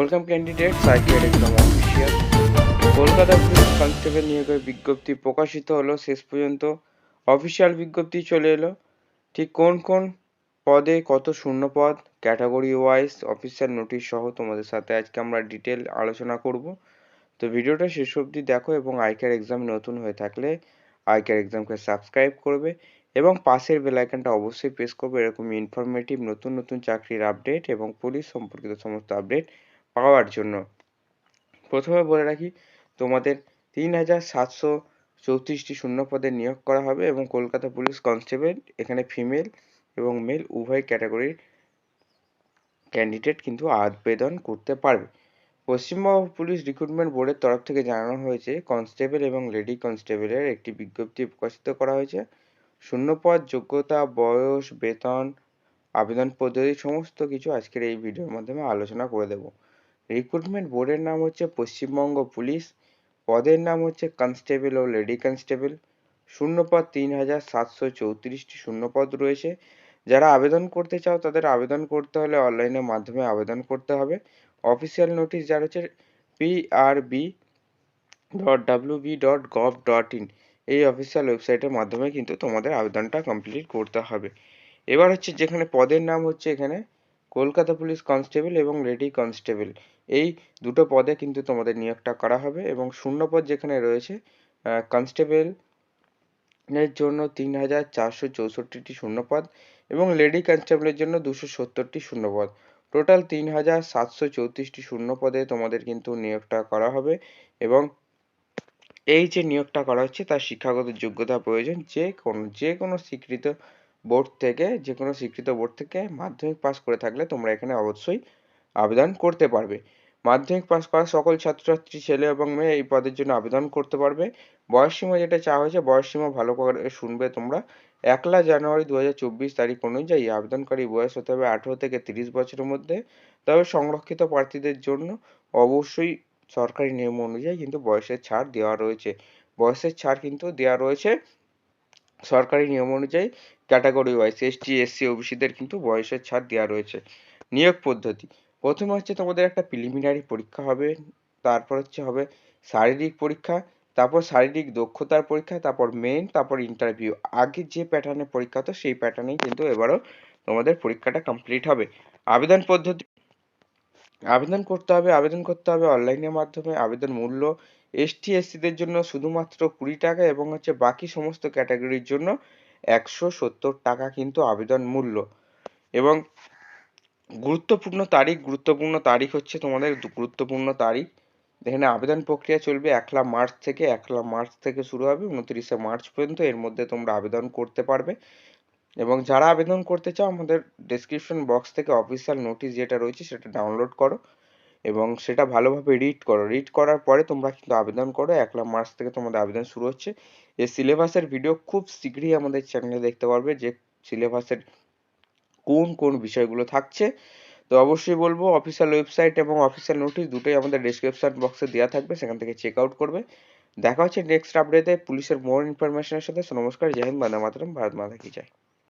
Welcome candidate cycle exam official Kolkata police constable নিয়োগের বিজ্ঞপ্তি প্রকাশিত হলো, শেষ পর্যন্ত অফিসিয়াল বিজ্ঞপ্তি চলে এলো। ঠিক কোন কোন পদে কত শূন্য পদ ক্যাটাগরি ওয়াইজ অফিসিয়াল নোটিশ সহ তোমাদের সাথে আজকে আমরা ডিটেল আলোচনা করব। তো ভিডিওটা শেষ অবধি দেখো এবং আইকার এক্সাম নতুন হয়ে থাকলে আইকার এক্সামকে সাবস্ক্রাইব করবে এবং পাশের বেল আইকনটা অবশ্যই প্রেস করবে, এরকম ইনফরমেটিভ নতুন নতুন চাকরির আপডেট এবং পুলিশ সম্পর্কিত সমস্ত আপডেট পাওয়ার জন্য। প্রথমে বলে রাখি, তোমাদের তিন হাজার সাতশো চৌত্রিশটি শূন্য পদে নিয়োগ করা হবে এবং কলকাতা পুলিশ কনস্টেবল, এখানে ফিমেল এবং মেল, উভয় ক্যাটাগরির ক্যান্ডিডেট কিন্তু আবেদন করতে পারবে। পশ্চিমবঙ্গ পুলিশ রিক্রুটমেন্ট বোর্ডের তরফ থেকে জানানো হয়েছে, কনস্টেবল এবং লেডি কনস্টেবলের একটি বিজ্ঞপ্তি প্রকাশিত করা হয়েছে। শূন্যপদ, যোগ্যতা, বয়স, বেতন, আবেদন পদ্ধতি, সমস্ত কিছু আজকের এই ভিডিওর মাধ্যমে আলোচনা করে দেব। রিক্রুটমেন্ট বোর্ডের নাম হচ্ছে পশ্চিমবঙ্গ পুলিশ, পদের নাম হচ্ছে কনস্টেবল ও লেডি কনস্টেবল শূন্যপদ তিন হাজার সাতশো চৌত্রিশটি শূন্যপদ রয়েছে। যারা আবেদন করতে চাও তাদের আবেদন করতে হলে অনলাইনের মাধ্যমে আবেদন করতে হবে। অফিসিয়াল নোটিশ যার হচ্ছে PRB dot W B dot gov dot in এই অফিসিয়াল ওয়েবসাইটের মাধ্যমে কিন্তু তোমাদের আবেদনটা কমপ্লিট করতে হবে। এবার হচ্ছে যেখানে পদের নাম হচ্ছে এখানে কলকাতা পুলিশ কনস্টেবল এবং লেডি কনস্টেবল। এই দুটো পদে কিন্তু তোমাদের নিয়োগটা করা হবে এবং শূন্য পদ যেখানে রয়েছে কনস্টেবল এর জন্য তিন হাজার চারশো চৌষট্টিটি শূন্যপদ এবং লেডি কনস্টেবলের জন্য দুশো সত্তরটি শূন্যপদ। টোটাল তিন হাজার সাতশো চৌত্রিশটি শূন্য পদে তোমাদের কিন্তু নিয়োগটা করা হবে এবং এই যে নিয়োগটা করা হচ্ছে, তার শিক্ষাগত যোগ্যতা প্রয়োজন। যে কোনো যে কোনো স্বীকৃত বোর্ড থেকে যে কোনো স্বীকৃত বোর্ড থেকে মাধ্যমিক পাস করে থাকলে তোমরা এখানে অবশ্যই আবেদন করতে পারবে। মাধ্যমিক পাস করা সকল ছাত্রছাত্রী, ছেলে এবং মেয়ে এই পদের জন্য আবেদন করতে পারবে। বয়সসীমা যেটা চাওয়া হয়েছে বয়সসীমা ভালো করে শুনবে তোমরা। একলা জানুয়ারি দু চব্বিশ তারিখ অনুযায়ী আবেদনকারী বয়স হতে হবে আঠেরো থেকে তিরিশ বছরের মধ্যে। তবে সংরক্ষিত প্রার্থীদের জন্য অবশ্যই সরকারি নিয়ম অনুযায়ী কিন্তু বয়সের ছাড় দেওয়া রয়েছে। বয়সের ছাড় কিন্তু দেওয়া রয়েছে। সরকারি নিয়ম অনুযায়ী ক্যাটাগরি ওয়াইজ এসটি এসসি ওবিসিদের কিন্তু বয়সের ছাড় দেওয়া রয়েছে। নিয়োগ পদ্ধতি। প্রথমে হচ্ছে তোমাদের একটা প্রিলিমিনারি পরীক্ষা হবে, তারপর হচ্ছে হবে শারীরিক পরীক্ষা, তারপর শারীরিক দক্ষতার পরীক্ষা, তারপর মেন তারপর ইন্টারভিউ আগে যে প্যাটার্নে পরীক্ষা হতো, সেই প্যাটার্নেই কিন্তু এবারও তোমাদের পরীক্ষাটা কমপ্লিট হবে। আবেদন পদ্ধতি। আবেদন করতে হবে, আবেদন করতে হবে অনলাইনের মাধ্যমে। আবেদন মূল্য এসটি এসসিদের জন্য শুধুমাত্র কুড়ি টাকা এবং হচ্ছে বাকি সমস্ত ক্যাটাগরির জন্য একশো সত্তর টাকা কিন্তু আবেদন মূল্য। এবং গুরুত্বপূর্ণ তারিখ গুরুত্বপূর্ণ তারিখ হচ্ছে তোমাদের গুরুত্বপূর্ণ তারিখ। এখানে আবেদন প্রক্রিয়া চলবে একলা মার্চ থেকে, একলা মার্চ থেকে শুরু হবে, উনত্রিশে মার্চ পর্যন্ত এর মধ্যে তোমরা আবেদন করতে পারবে। এবং যারা আবেদন করতে চাও, আমাদের ডেসক্রিপশন বক্স থেকে অফিসিয়াল নোটিশ যেটা রয়েছে সেটা ডাউনলোড করো। এবং সেটা ভালোভাবে রিড করো। রিড করার পরে তোমরা কিন্তু আবেদন করো। একলা মার্চ থেকে তোমাদের আবেদন শুরু হচ্ছে। এই সিলেবাসের ভিডিও খুব শীঘ্রই আমাদের চ্যানেলে দেখতে পারবে যে সিলেবাসের কোন কোন বিষয়গুলো থাকছে। তো অবশ্যই বলব অফিসিয়াল ওয়েবসাইট এবং অফিসিয়াল নোটিশ দুটোই আমাদের ডেসক্রিপশন বক্সে দেওয়া থাকবে। সেখান থেকে চেক আউট করবে। দেখা হচ্ছে নেক্সট আপডেটে পুলিশের মোর ইনফরমেশনের সাথে। নমস্কার। জয় হিন্দ। বন্দে মাতরম। ভারত মাতা কি জয়